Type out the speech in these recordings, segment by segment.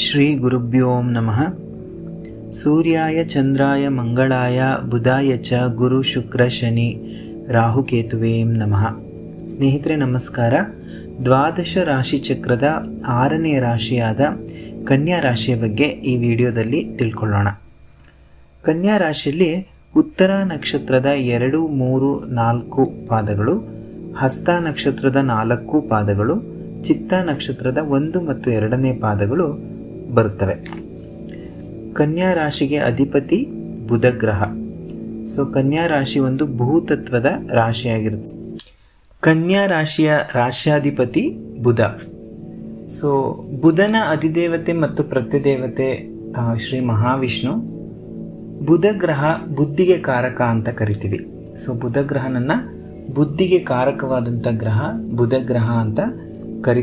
ಶ್ರೀ ಗುರುಭ್ಯೋಂ ನಮಃ. ಸೂರ್ಯಾಯ, ಚಂದ್ರಾಯ, ಮಂಗಳಾಯ, ಬುಧಾಯ ಚ, ಗುರು, ಶುಕ್ರ, ಶನಿ ರಾಹುಕೇತುವೇ ನಮಃ. ಸ್ನೇಹಿತರೆ, ನಮಸ್ಕಾರ. ದ್ವಾದಶ ರಾಶಿ ಚಕ್ರದ ಆರನೇ ರಾಶಿಯಾದ ಕನ್ಯಾ ರಾಶಿಯ ಬಗ್ಗೆ ಈ ವಿಡಿಯೋದಲ್ಲಿ ತಿಳ್ಕೊಳ್ಳೋಣ. ಕನ್ಯಾ ರಾಶಿಯಲ್ಲಿ ಉತ್ತರ ನಕ್ಷತ್ರದ ಎರಡು, ಮೂರು, ನಾಲ್ಕು ಪಾದಗಳು, ಹಸ್ತ ನಕ್ಷತ್ರದ ನಾಲ್ಕು ಪಾದಗಳು, ಚಿತ್ತ ನಕ್ಷತ್ರದ ಒಂದು ಮತ್ತು ಎರಡನೇ ಪಾದಗಳು ಬರುತ್ತವೆ. ಕನ್ಯಾ ರಾಶಿಗೆ ಅಧಿಪತಿ ಬುಧ ಗ್ರಹ ಸೊ ಕನ್ಯಾ ರಾಶಿ ಒಂದು ಭೂತತ್ವದ ರಾಶಿಯಾಗಿರುತ್ತೆ. ಕನ್ಯಾ ರಾಶಿಯ ರಾಶ್ಯಾಧಿಪತಿ ಬುಧ. ಸೊ ಬುಧನ ಅಧಿದೇವತೆ ಮತ್ತು ಪ್ರತ್ಯದೇವತೆ ಆ, ಶ್ರೀ ಮಹಾವಿಷ್ಣು ಬುಧ ಗ್ರಹ ಬುದ್ಧಿಗೆ ಕಾರಕ ಅಂತ ಕರಿತೀವಿ. ಸೊ ಬುಧ ಗ್ರಹನನ್ನ ಬುದ್ಧಿಗೆ ಕಾರಕವಾದಂಥ ಗ್ರಹ ಬುಧ ಗ್ರಹ ಅಂತ ಕರಿ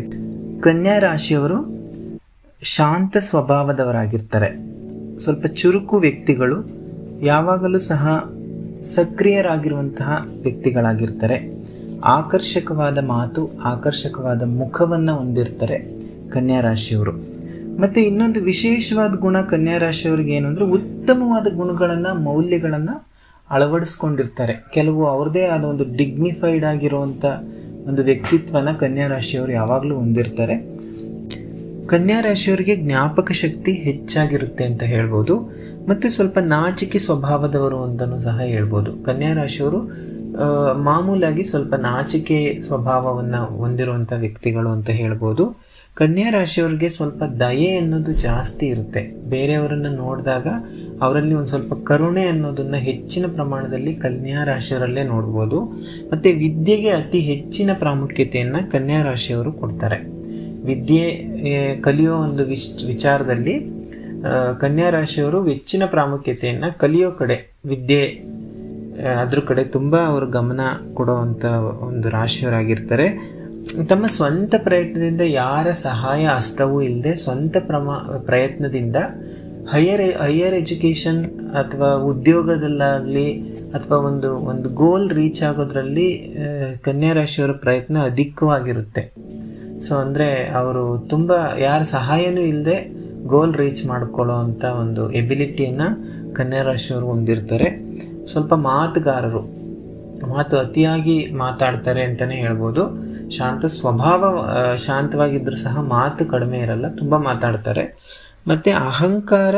ಕನ್ಯಾ ರಾಶಿಯವರು ಶಾಂತ ಸ್ವಭಾವದವರಾಗಿರ್ತಾರೆ. ಸ್ವಲ್ಪ ಚುರುಕು ವ್ಯಕ್ತಿಗಳು ಯಾವಾಗಲೂ ಸಹ ಸಕ್ರಿಯರಾಗಿರುವಂತಹ ವ್ಯಕ್ತಿಗಳಾಗಿರ್ತಾರೆ. ಆಕರ್ಷಕವಾದ ಮಾತು, ಆಕರ್ಷಕವಾದ ಮುಖವನ್ನು ಹೊಂದಿರ್ತಾರೆ ಕನ್ಯಾ ರಾಶಿಯವರು. ಮತ್ತು ಇನ್ನೊಂದು ವಿಶೇಷವಾದ ಗುಣ ಕನ್ಯಾ ರಾಶಿಯವರಿಗೆ ಏನು ಅಂದರೆ ಉತ್ತಮವಾದ ಗುಣಗಳನ್ನು, ಮೌಲ್ಯಗಳನ್ನು ಅಳವಡಿಸ್ಕೊಂಡಿರ್ತಾರೆ. ಕೆಲವು ಅವ್ರದ್ದೇ ಆದ ಒಂದು ಡಿಗ್ನಿಫೈಡ್ ಆಗಿರುವಂಥ ಒಂದು ವ್ಯಕ್ತಿತ್ವನ ಕನ್ಯಾ ರಾಶಿಯವರು ಯಾವಾಗಲೂ ಹೊಂದಿರ್ತಾರೆ. ಕನ್ಯಾ ರಾಶಿಯವರಿಗೆ ಜ್ಞಾಪಕ ಶಕ್ತಿ ಹೆಚ್ಚಾಗಿರುತ್ತೆ ಅಂತ ಹೇಳ್ಬೋದು. ಮತ್ತು ಸ್ವಲ್ಪ ನಾಚಿಕೆ ಸ್ವಭಾವದವರು ಅಂತಲೂ ಸಹ ಹೇಳ್ಬೋದು. ಕನ್ಯಾ ರಾಶಿಯವರು ಮಾಮೂಲಾಗಿ ಸ್ವಲ್ಪ ನಾಚಿಕೆ ಸ್ವಭಾವವನ್ನು ಹೊಂದಿರುವಂಥ ವ್ಯಕ್ತಿಗಳು ಅಂತ ಹೇಳ್ಬೋದು. ಕನ್ಯಾ ರಾಶಿಯವರಿಗೆ ಸ್ವಲ್ಪ ದಯೆ ಅನ್ನೋದು ಜಾಸ್ತಿ ಇರುತ್ತೆ. ಬೇರೆಯವರನ್ನು ನೋಡಿದಾಗ ಅವರಲ್ಲಿ ಒಂದು ಸ್ವಲ್ಪ ಕರುಣೆ ಅನ್ನೋದನ್ನು ಹೆಚ್ಚಿನ ಪ್ರಮಾಣದಲ್ಲಿ ಕನ್ಯಾ ರಾಶಿಯವರಲ್ಲೇ ನೋಡ್ಬೋದು. ಮತ್ತು ವಿದ್ಯೆಗೆ ಅತಿ ಹೆಚ್ಚಿನ ಪ್ರಾಮುಖ್ಯತೆಯನ್ನು ಕನ್ಯಾ ರಾಶಿಯವರು ಕೊಡ್ತಾರೆ. ವಿದ್ಯೆ ಕಲಿಯೋ ಒಂದು ವಿಶ್, ವಿಚಾರದಲ್ಲಿ ಕನ್ಯಾ ರಾಶಿಯವರು ಹೆಚ್ಚಿನ ಪ್ರಾಮುಖ್ಯತೆಯನ್ನು ಕಲಿಯೋ ಕಡೆ, ವಿದ್ಯೆ ಅದ್ರ ಕಡೆ ತುಂಬ ಅವರು ಗಮನ ಕೊಡುವಂಥ ಒಂದು ರಾಶಿಯವರಾಗಿರ್ತಾರೆ. ತಮ್ಮ ಸ್ವಂತ ಪ್ರಯತ್ನದಿಂದ ಯಾರ ಸಹಾಯ ಹಸ್ತವೂ ಇಲ್ಲದೆ ಸ್ವಂತ ಪ್ರಮಾ, ಪ್ರಯತ್ನದಿಂದ ಹೈಯರ್ ಹೈಯರ್ ಎಜುಕೇಷನ್ ಅಥವಾ ಉದ್ಯೋಗದಲ್ಲಾಗಲಿ ಅಥವಾ ಒಂದು ಒಂದು ಗೋಲ್ ರೀಚ್ ಆಗೋದ್ರಲ್ಲಿ ಕನ್ಯಾ ರಾಶಿಯವರ ಪ್ರಯತ್ನ ಅಧಿಕವಾಗಿರುತ್ತೆ. ಸೊ ಅಂದರೆ ಅವರು ತುಂಬ ಯಾರ ಸಹಾಯನೂ ಇಲ್ಲದೆ ಗೋಲ್ ರೀಚ್ ಮಾಡ್ಕೊಳ್ಳೋ ಅಂಥ ಒಂದು ಎಬಿಲಿಟಿಯನ್ನು ಕನ್ಯಾ ರಾಶಿಯವರು ಹೊಂದಿರ್ತಾರೆ. ಸ್ವಲ್ಪ ಮಾತುಗಾರರು, ಮಾತು ಅತಿಯಾಗಿ ಮಾತಾಡ್ತಾರೆ ಅಂತಲೇ ಹೇಳ್ಬೋದು. ಶಾಂತ ಸ್ವಭಾವ ಶಾಂತವಾಗಿದ್ದರೂ ಸಹ ಮಾತು ಕಡಿಮೆ ಇರಲ್ಲ, ತುಂಬ ಮಾತಾಡ್ತಾರೆ. ಮತ್ತು ಅಹಂಕಾರ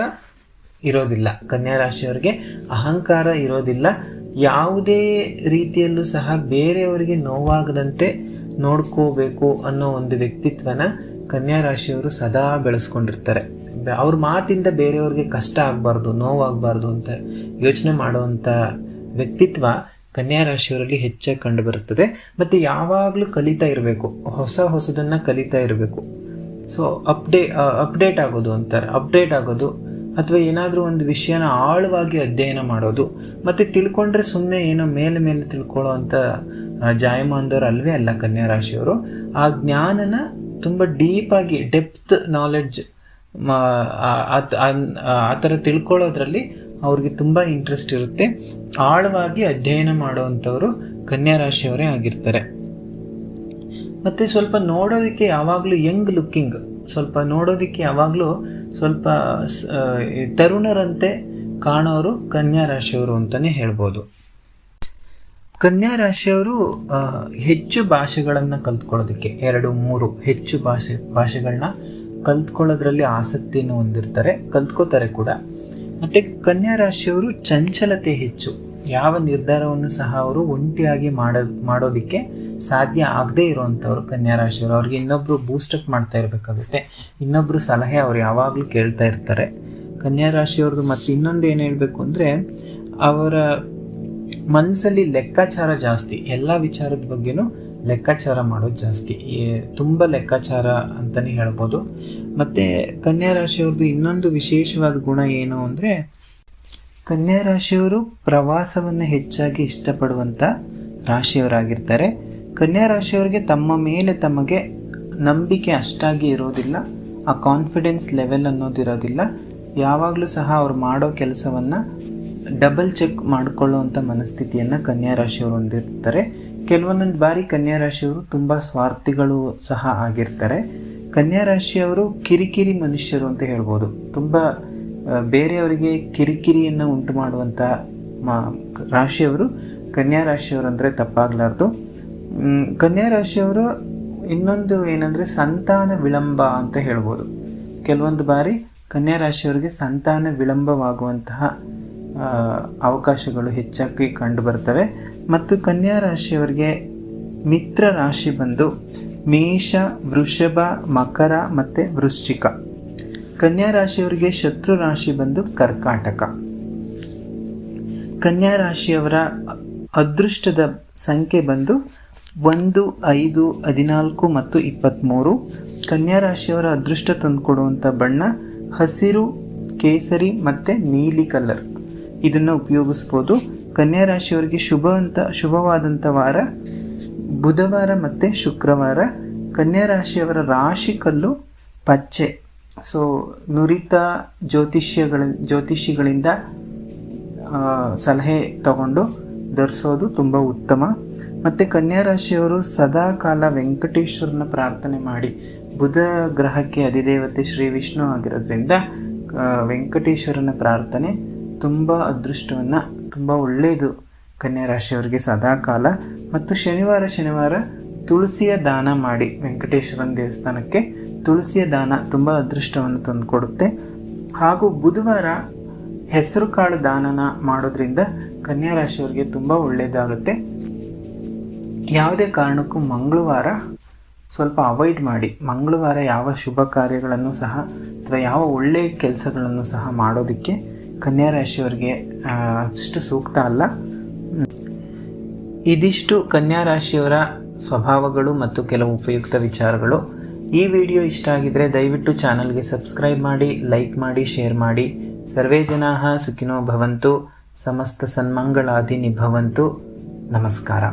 ಇರೋದಿಲ್ಲ. ಕನ್ಯಾ ರಾಶಿಯವರಿಗೆ ಅಹಂಕಾರ ಇರೋದಿಲ್ಲ. ಯಾವುದೇ ರೀತಿಯಲ್ಲೂ ಸಹ ಬೇರೆಯವರಿಗೆ ನೋವಾಗದಂತೆ ನೋಡ್ಕೋಬೇಕು ಅನ್ನೋ ಒಂದು ವ್ಯಕ್ತಿತ್ವನ ಕನ್ಯಾ ರಾಶಿಯವರು ಸದಾ ಬೆಳೆಸ್ಕೊಂಡಿರ್ತಾರೆ. ಅವ್ರ ಮಾತಿಂದ ಬೇರೆಯವ್ರಿಗೆ ಕಷ್ಟ ಆಗಬಾರ್ದು, ನೋವಾಗಬಾರ್ದು ಅಂತ ಯೋಚನೆ ಮಾಡುವಂಥ ವ್ಯಕ್ತಿತ್ವ ಕನ್ಯಾ ರಾಶಿಯವರಲ್ಲಿ ಹೆಚ್ಚಾಗಿ ಕಂಡುಬರುತ್ತದೆ. ಮತ್ತು ಯಾವಾಗಲೂ ಕಲಿತಾ ಇರಬೇಕು, ಹೊಸ ಹೊಸದನ್ನು ಕಲಿತಾ ಇರಬೇಕು. ಸೊ ಅಪ್ಡೇ ಅಪ್ಡೇಟ್ ಆಗೋದು ಅಂತಾರೆ. ಅಪ್ಡೇಟ್ ಆಗೋದು ಅಥವಾ ಏನಾದರೂ ಒಂದು ವಿಷಯನ ಆಳವಾಗಿ ಅಧ್ಯಯನ ಮಾಡೋದು, ಮತ್ತು ತಿಳ್ಕೊಂಡ್ರೆ ಸುಮ್ಮನೆ ಏನೋ ಮೇಲೆ ಮೇಲೆ ತಿಳ್ಕೊಳ್ಳೋ ಅಂಥ ಜಾಯಮಾನದವ್ರು ಅಲ್ವೇ ಅಲ್ಲ ಕನ್ಯಾ ರಾಶಿಯವರು ಆ ಜ್ಞಾನನ ತುಂಬ ಡೀಪಾಗಿ ಡೆಪ್ತ್ ನಾಲೆಡ್ಜ್ ಆ ಥರ ತಿಳ್ಕೊಳ್ಳೋದ್ರಲ್ಲಿ ಅವ್ರಿಗೆ ತುಂಬ ಇಂಟ್ರೆಸ್ಟ್ ಇರುತ್ತೆ. ಆಳವಾಗಿ ಅಧ್ಯಯನ ಮಾಡುವಂಥವರು ಕನ್ಯಾ ರಾಶಿಯವರೇ ಆಗಿರ್ತಾರೆ. ಮತ್ತು ಸ್ವಲ್ಪ ನೋಡೋದಕ್ಕೆ ಯಾವಾಗಲೂ ಯಂಗ್ ಲುಕ್ಕಿಂಗ್ ಸ್ವಲ್ಪ ನೋಡೋದಕ್ಕೆ ಯಾವಾಗಲೂ ಸ್ವಲ್ಪ ತರುಣರಂತೆ ಕಾಣೋರು ಕನ್ಯಾ ರಾಶಿಯವರು ಅಂತಲೇ ಹೇಳ್ಬೋದು. ಕನ್ಯಾ ರಾಶಿಯವರು ಹೆಚ್ಚು ಭಾಷೆಗಳನ್ನು ಕಲ್ತ್ಕೊಳ್ಳೋದಕ್ಕೆ, ಎರಡು, ಮೂರು ಹೆಚ್ಚು ಭಾಷೆ ಭಾಷೆಗಳನ್ನ ಕಲ್ತ್ಕೊಳ್ಳೋದ್ರಲ್ಲಿ ಆಸಕ್ತಿಯನ್ನು ಹೊಂದಿರ್ತಾರೆ, ಕಲ್ತ್ಕೋತಾರೆ ಕೂಡ. ಮತ್ತು ಕನ್ಯಾ ರಾಶಿಯವರು ಚಂಚಲತೆ ಹೆಚ್ಚು. ಯಾವ ನಿರ್ಧಾರವನ್ನು ಸಹ ಅವರು ಒಂಟಿಯಾಗಿ ಮಾಡೋ, ಮಾಡೋದಕ್ಕೆ ಸಾಧ್ಯ ಆಗದೇ ಇರುವಂಥವ್ರು ಕನ್ಯಾ ರಾಶಿಯವರು ಅವ್ರಿಗೆ ಇನ್ನೊಬ್ಬರು ಬೂಸ್ಟಪ್ ಮಾಡ್ತಾ ಇರಬೇಕಾಗುತ್ತೆ. ಇನ್ನೊಬ್ಬರು ಸಲಹೆ ಅವ್ರು ಯಾವಾಗಲೂ ಕೇಳ್ತಾ ಇರ್ತಾರೆ. ಕನ್ಯಾ ರಾಶಿಯವ್ರದ್ದು ಮತ್ತು ಇನ್ನೊಂದು ಏನು ಹೇಳಬೇಕು ಅಂದರೆ, ಅವರ ಮನಸ್ಸಲ್ಲಿ ಲೆಕ್ಕಾಚಾರ ಜಾಸ್ತಿ, ಎಲ್ಲ ವಿಚಾರದ ಬಗ್ಗೆನೂ ಲೆಕ್ಕಾಚಾರ ಮಾಡೋದು ಜಾಸ್ತಿ. ತುಂಬ ಲೆಕ್ಕಾಚಾರ ಅಂತಲೇ ಹೇಳ್ಬೋದು. ಮತ್ತು ಕನ್ಯಾ ರಾಶಿಯವ್ರದ್ದು ಇನ್ನೊಂದು ವಿಶೇಷವಾದ ಗುಣ ಏನು ಅಂದರೆ ಕನ್ಯಾ ರಾಶಿಯವರು ಪ್ರವಾಸವನ್ನು ಹೆಚ್ಚಾಗಿ ಇಷ್ಟಪಡುವಂಥ ರಾಶಿಯವರಾಗಿರ್ತಾರೆ. ಕನ್ಯಾ ರಾಶಿಯವರಿಗೆ ತಮ್ಮ ಮೇಲೆ ತಮಗೆ ನಂಬಿಕೆ ಅಷ್ಟಾಗಿ ಇರೋದಿಲ್ಲ, ಆ ಕಾನ್ಫಿಡೆನ್ಸ್ ಲೆವೆಲ್ ಅನ್ನೋದಿರೋದಿಲ್ಲ ಯಾವಾಗಲೂ ಸಹ ಅವ್ರು ಮಾಡೋ ಕೆಲಸವನ್ನು ಡಬಲ್ ಚೆಕ್ ಮಾಡಿಕೊಳ್ಳುವಂಥ ಮನಸ್ಥಿತಿಯನ್ನು ಕನ್ಯಾ ರಾಶಿಯವರು ಹೊಂದಿರ್ತಾರೆ ಕೆಲವೊಂದೊಂದು ಬಾರಿ ಕನ್ಯಾ ರಾಶಿಯವರು ತುಂಬ ಸ್ವಾರ್ಥಿಗಳು ಸಹ ಆಗಿರ್ತಾರೆ. ಕನ್ಯಾ ರಾಶಿಯವರು ಕಿರಿಕಿರಿ ಮನುಷ್ಯರು ಅಂತ ಹೇಳ್ಬೋದು. ತುಂಬ ಬೇರೆಯವರಿಗೆ ಕಿರಿಕಿರಿಯನ್ನು ಉಂಟು ಮಾಡುವಂಥ ಮಾ, ರಾಶಿಯವರು ಕನ್ಯಾ ರಾಶಿಯವರು ಅಂದರೆ ತಪ್ಪಾಗಲಾರ್ದು. ಕನ್ಯಾ ರಾಶಿಯವರು ಇನ್ನೊಂದು ಏನಂದರೆ ಸಂತಾನ ವಿಳಂಬ ಅಂತ ಹೇಳ್ಬೋದು. ಕೆಲವೊಂದು ಬಾರಿ ಕನ್ಯಾ ರಾಶಿಯವರಿಗೆ ಸಂತಾನ ವಿಳಂಬವಾಗುವಂತಹ ಅವಕಾಶಗಳು ಹೆಚ್ಚಾಗಿ ಕಂಡು ಬರ್ತವೆ. ಮತ್ತು ಕನ್ಯಾ ರಾಶಿಯವರಿಗೆ ಮಿತ್ರ ರಾಶಿ ಬಂದು ಮೇಷ, ವೃಷಭ, ಮಕರ ಮತ್ತು ವೃಶ್ಚಿಕ. ಕನ್ಯಾ ರಾಶಿಯವರಿಗೆ ಶತ್ರು ರಾಶಿ ಬಂದು ಕರ್ಕಾಟಕ. ಕನ್ಯಾ ರಾಶಿಯವರ ಅದೃಷ್ಟದ ಸಂಖ್ಯೆ ಬಂದು ಒಂದು, ಐದು, ಹದಿನಾಲ್ಕು ಮತ್ತು ಇಪ್ಪತ್ತ್ಮೂರು ಕನ್ಯಾ ರಾಶಿಯವರ ಅದೃಷ್ಟ ತಂದುಕೊಡುವಂಥ ಬಣ್ಣ ಹಸಿರು, ಕೇಸರಿ ಮತ್ತು ನೀಲಿ ಕಲರ್. ಇದನ್ನು ಉಪಯೋಗಿಸ್ಬೋದು. ಕನ್ಯಾ ರಾಶಿಯವರಿಗೆ ಶುಭವಂತ ಶುಭವಾದಂಥ ವಾರ ಬುಧವಾರ ಮತ್ತು ಶುಕ್ರವಾರ. ಕನ್ಯಾ ರಾಶಿಯವರ ರಾಶಿ ಕಲ್ಲು ಪಚ್ಚೆ. ಸೊ ನುರಿತ ಜ್ಯೋತಿಷ್ಯಗಳ, ಜ್ಯೋತಿಷಿಗಳಿಂದ ಸಲಹೆ ತಗೊಂಡು ಧರಿಸೋದು ತುಂಬ ಉತ್ತಮ. ಮತ್ತು ಕನ್ಯಾ ರಾಶಿಯವರು ಸದಾ ಕಾಲ ವೆಂಕಟೇಶ್ವರನ ಪ್ರಾರ್ಥನೆ ಮಾಡಿ ಬುಧ ಗ್ರಹಕ್ಕೆ ಅಧಿದೇವತೆ ಶ್ರೀ ವಿಷ್ಣು ಆಗಿರೋದ್ರಿಂದ ವೆಂಕಟೇಶ್ವರನ ಪ್ರಾರ್ಥನೆ ತುಂಬ ಅದೃಷ್ಟವನ್ನು, ತುಂಬ ಒಳ್ಳೆಯದು ಕನ್ಯಾ ರಾಶಿಯವರಿಗೆ ಸದಾ ಕಾಲ. ಮತ್ತು ಶನಿವಾರ ಶನಿವಾರ ತುಳಸಿಯ ದಾನ ಮಾಡಿ ವೆಂಕಟೇಶ್ವರನ ದೇವಸ್ಥಾನಕ್ಕೆ ತುಳಸಿಯ ದಾನ ತುಂಬ ಅದೃಷ್ಟವನ್ನು ತಂದುಕೊಡುತ್ತೆ. ಹಾಗೂ ಬುಧವಾರ ಹೆಸರು ಕಾಳು ದಾನನ ಮಾಡೋದ್ರಿಂದ ಕನ್ಯಾ ರಾಶಿಯವರಿಗೆ ತುಂಬ ಒಳ್ಳೆಯದಾಗುತ್ತೆ ಯಾವುದೇ ಕಾರಣಕ್ಕೂ ಮಂಗಳವಾರ ಸ್ವಲ್ಪ ಅವಾಯ್ಡ್ ಮಾಡಿ, ಮಂಗಳವಾರ ಯಾವ ಶುಭ ಕಾರ್ಯಗಳನ್ನು ಸಹ ಅಥವಾ ಯಾವ ಒಳ್ಳೆಯ ಕೆಲಸಗಳನ್ನು ಸಹ ಮಾಡೋದಕ್ಕೆ ಕನ್ಯಾ ರಾಶಿಯವರಿಗೆ ಅಷ್ಟು ಸೂಕ್ತ ಅಲ್ಲ. ಇದಿಷ್ಟು ಕನ್ಯಾ ರಾಶಿಯವರ ಸ್ವಭಾವಗಳು ಮತ್ತು ಕೆಲವು ಉಪಯುಕ್ತ ವಿಚಾರಗಳು. ಈ ವಿಡಿಯೋ ಇಷ್ಟ ಆಗಿದ್ರೆ ದಯವಿಟ್ಟು ಚಾನಲ್ಗೆ ಸಬ್ಸ್ಕ್ರೈಬ್ ಮಾಡಿ, ಲೈಕ್ ಮಾಡಿ, ಶೇರ್ ಮಾಡಿ. ಸರ್ವೇ ಜನಾ ಸುಖಿನೋ ಭವಂತು, ಸಮಸ್ತ ಸನ್ಮಂಗಳಾದಿ ನಿಭವಂತು. ನಮಸ್ಕಾರ.